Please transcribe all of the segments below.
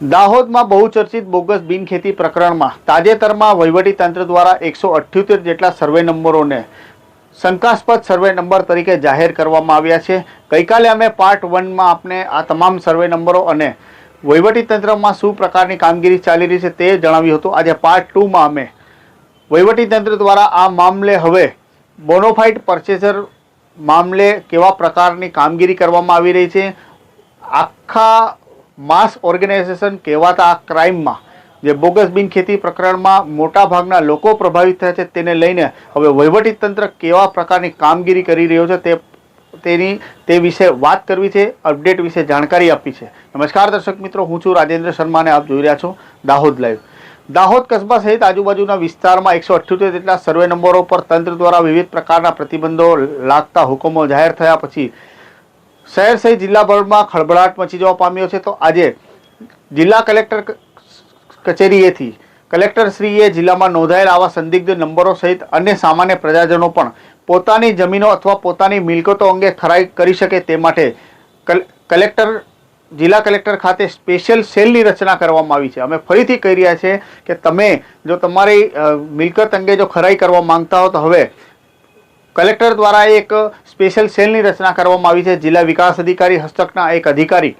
દાહોદમાં બહુચર્ચિત બોગસ બિનખેતી પ્રકરણમાં તાજેતરમાં વહીવટીતંત્ર દ્વારા એકસો અઠ્યોતેર જેટલા સર્વે નંબરોને શંકાસ્પદ સર્વે નંબર તરીકે જાહેર કરવામાં આવ્યા છે. ગઈકાલે અમે પાર્ટ વનમાં આપને આ તમામ સર્વે નંબરો અને વહીવટીતંત્રમાં શું પ્રકારની કામગીરી ચાલી રહી છે તે જણાવ્યું હતું. આજે પાર્ટ ટુમાં અમે વહીવટીતંત્ર દ્વારા આ મામલે હવે બોનોફાઇટ પરચેસર મામલે કેવા પ્રકારની કામગીરી કરવામાં આવી રહી છે? આખા માસ ઓર્ગેનાઇઝેશન કહેવાતા આ ક્રાઇમમાં, જે બોગસ બિન ખેતી પ્રકરણમાં મોટાભાગના લોકો પ્રભાવિત થયા છે, તેને લઈને હવે વહીવટીતંત્ર કેવા પ્રકારની કામગીરી કરી રહ્યો છે તે તેની, તે વિશે વાત કરવી છે, અપડેટ વિશે જાણકારી આપી છે. નમસ્કાર દર્શક મિત્રો, હું છું રાજેન્દ્ર શર્મા અને આપ જોઈ રહ્યા છો દાહોદ લાઈવ. દાહોદ કસ્બા સહિત આજુબાજુના વિસ્તારમાં એકસો અઠ્યોતેર જેટલા સર્વે નંબરો પર તંત્ર દ્વારા વિવિધ પ્રકારના પ્રતિબંધો લાગતા હુકમો જાહેર થયા પછી શહેર સહિત જિલ્લાભરમાં ખળભળાટ મચી જવા પામ્યો છે. તો આજે જિલ્લા કલેક્ટર કચેરીએથી કલેક્ટરશ્રીએ જિલ્લામાં નોંધાયેલ આવા સંદિગ્ધ નંબરો સહિત અન્ય સામાન્ય પ્રજાજનો પણ પોતાની જમીનો અથવા પોતાની મિલકતો અંગે ખરાઈ કરી શકે તે માટે કલ- કલેક્ટર, જિલ્લા કલેક્ટર ખાતે સ્પેશિયલ સેલની રચના કરવામાં આવી છે. અમે ફરીથી કહી રહ્યા છે કે તમે જો તમારી મિલકત અંગે જો ખરાઈ કરવા માંગતા હો તો હવે કલેક્ટર દ્વારા એક સ્પેશિયલ સેલની રચના કરવામાં આવી છે. જિલ્લા વિકાસ અધિકારી હસ્તકના એક અધિકારી,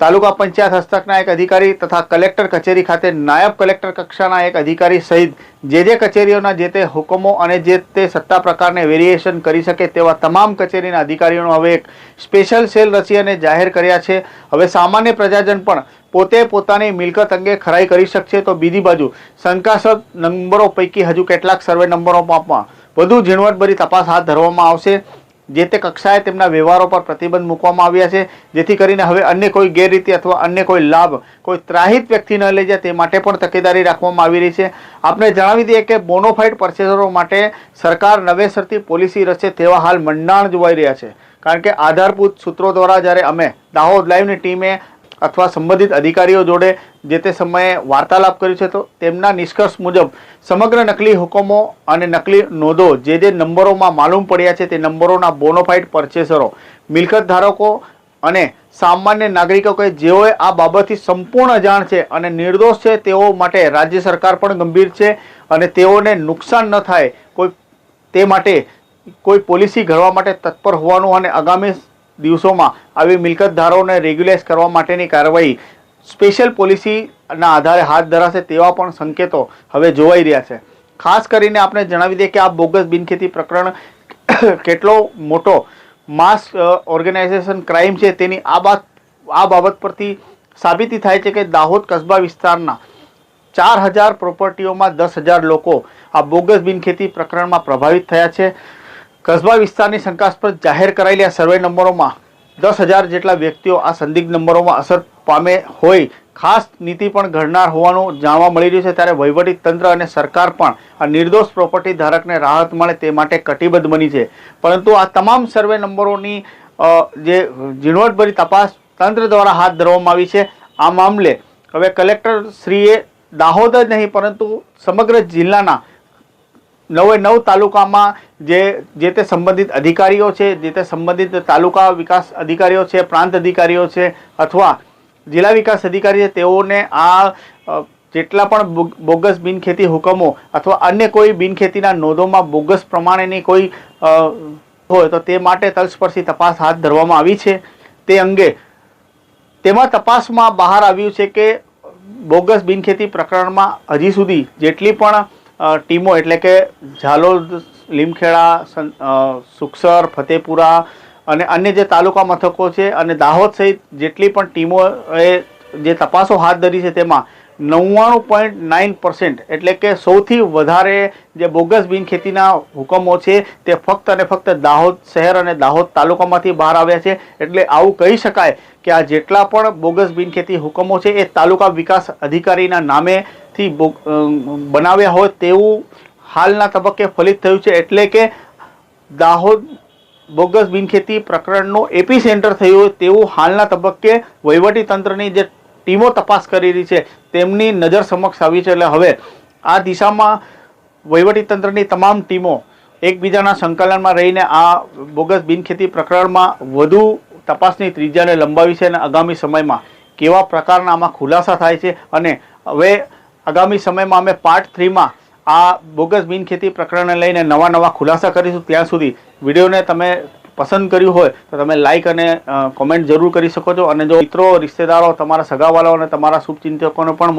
તાલુકા પંચાયત હસ્તકના એક અધિકારી તથા કલેક્ટર કચેરી ખાતે નાયબ કલેક્ટર કક્ષાના એક અધિકારી સહિત જે જે કચેરીઓના જે તે હુકમો અને જે તે સત્તા પ્રકારને વેરિએશન કરી શકે તેવા તમામ કચેરીના અધિકારીઓનો હવે એક સ્પેશિયલ સેલ રચી અને જાહેર કર્યા છે. હવે સામાન્ય પ્રજાજન પણ પોતે પોતાની મિલકત અંગે ખરાઈ કરી શકશે તો બીજી બાજુ શંકાસ્પદ નંબરો પૈકી હજુ કેટલાક સર્વે નંબરોમાં વધુ ઝીણવટભરી તપાસ હાથ ધરવામાં આવશે. જે તે કક્ષાએ તેમના વ્યવહારો પર પ્રતિબંધ મૂકવામાં આવ્યા છે, જેથી કરીને હવે અન્ય કોઈ ગેરરીતિ અથવા અન્ય કોઈ લાભ કોઈ ત્રાહિત વ્યક્તિ ન લઈ જાય તે માટે પણ તકેદારી રાખવામાં આવી રહી છે. આપણે જણાવી દઈએ કે બોનોફાઇડ પરચેસરો માટે સરકાર નવેસરથી પોલિસી રચે તેવા હાલ મંડાણ જોવાઈ રહ્યા છે. કારણ કે આધારભૂત સૂત્રો દ્વારા જ્યારે અમે દાહોદ લાઈવની ટીમે અથવા સંબંધિત અધિકારીઓ જોડે જે તે સમયે વાર્તાલાપ કર્યો છે, તો તેમના નિષ્કર્ષ મુજબ સમગ્ર નકલી હુકમો અને નકલી નોંધો જે જે નંબરોમાં માલુમ પડ્યા છે, તે નંબરોના બોનોફાઇડ પરચેસરો મિલકત ધારકો અને સામાન્ય નાગરિકો કે જેઓએ આ બાબતથી સંપૂર્ણ જાણ છે અને નિર્દોષ છે, તેઓ માટે રાજ્ય સરકાર પણ ગંભીર છે અને તેઓને નુકસાન ન થાય કોઈ, તે માટે કોઈ પોલિસી ઘડવા માટે તત્પર હોવાનું અને આગામી દિવસોમાં આવી મિલકતધારોને રેગ્યુલાઇઝ કરવા માટેની કાર્યવાહી સ્પેશિયલ પોલિસીના આધારે હાથ ધરાશે તેવા પણ સંકેતો હવે જોવાઈ રહ્યા છે. ખાસ કરીને આપણે જણાવી દઈએ કે આ બોગસ બિનખેતી પ્રકરણ કેટલો મોટો માસ ઓર્ગેનાઇઝેશન ક્રાઇમ છે તેની આ બાત, આ બાબત પરથી સાબિતી થાય છે કે દાહોદ કસ્બા વિસ્તારના ચાર હજાર પ્રોપર્ટીઓમાં દસ હજાર લોકો આ બોગસ બિનખેતી પ્રકરણમાં પ્રભાવિત થયા છે. કસ્બા વિસ્તારની શંકાસ્પદ જાહેર કરાયેલી સર્વે નંબરોમાં દસ હજાર જેટલા વ્યક્તિઓ આ સંદિગ્ધ નંબરોમાં અસર પામે હોય. ખાસ નીતિ પણ ઘડનાર હોવાનું જાણવા મળી રહ્યું છે. ત્યારે વહીવટી તંત્ર અને સરકાર પણ આ નિર્દોષ પ્રોપર્ટી ધારકને રાહત મળે તે માટે કટિબદ્ધ બની છે. પરંતુ આ તમામ સર્વે નંબરોની જે ઝીણવટભરી તપાસ તંત્ર દ્વારા હાથ ધરવામાં આવી છે. આ મામલે હવે કલેક્ટર શ્રીએ દાહોદ જ નહીં, પરંતુ સમગ્ર જિલ્લાના નવે નવ તાલુકામાં જે જે તે સંબંધિત અધિકારીઓ છે, જે તે સંબંધિત તાલુકા વિકાસ અધિકારીઓ છે, પ્રાંત અધિકારીઓ છે, અથવા જિલ્લા વિકાસ અધિકારી છે, તેઓને આ જેટલા પણ બોગસ બિનખેતી હુકમો અથવા અન્ય કોઈ બિનખેતીના નોંધોમાં બોગસ પ્રમાણેની કોઈ હોય તો તે માટે તલસ્પર્શી તપાસ હાથ ધરવામાં આવી છે. તે અંગે તેમાં તપાસમાં બહાર આવ્યું છે કે બોગસ બિનખેતી પ્રકરણમાં હજી સુધી જેટલી પણ ટીમો એટલે કે ઝાલોદ લીમખેડા સુખસર, ફતેપુરા અને અન્ય જે તાલુકા મથકો છે અને દાહોદ સહિત જેટલી પણ ટીમોએ જે તપાસો હાથ ધરી છે તેમાં નવ્વાણું પોઈન્ટ નાઇન પર્સન્ટ એટલે કે સૌથી વધારે જે બોગસ બિનખેતીના હુકમો છે તે ફક્ત અને ફક્ત દાહોદ શહેર અને દાહોદ તાલુકામાંથી બહાર આવ્યા છે. એટલે આવું કહી શકાય કે આ જેટલા પણ બોગસ બિનખેતી હુકમો છે એ તાલુકા વિકાસ અધિકારીના નામેથી બનાવ્યા હોય તેવું હાલના તબક્કે ફલિત થયું છે. એટલે કે દાહોદ બોગસ બિનખેતી પ્રકરણનું એપી સેન્ટર થયું તેવું હાલના તબક્કે વહીવટી તંત્રની જે ટીમો તપાસ કરી રહી છે, તેમની નજર સમક્ષ આવી છે. એટલે હવે આ દિશામાં વહીવટી તંત્રની તમામ ટીમો એકબીજાના સંકલનમાં રહીને આ બોગસ બિનખેતી પ્રકરણમાં વધુ તપાસની ત્રિજ્યાને લંબાવી છે અને આગામી સમયમાં કેવા પ્રકારના આમાં ખુલાસા થાય છે અને હવે આગામી સમયમાં અમે પાર્ટ થ્રીમાં આ બોગસ બિનખેતી પ્રકરણને લઈને નવા નવા ખુલાસા કરીશું. ત્યાં સુધી વિડીયોને તમે પસંદ કર્યું હોય, તો તમે લાઇક અને કોમેન્ટ જરૂર કરી શકો છો. અને જો મિત્રો, રિશ્તેદારો, તમારા સગાવાલાઓ અને તમારા શુભચિંતકોને પણ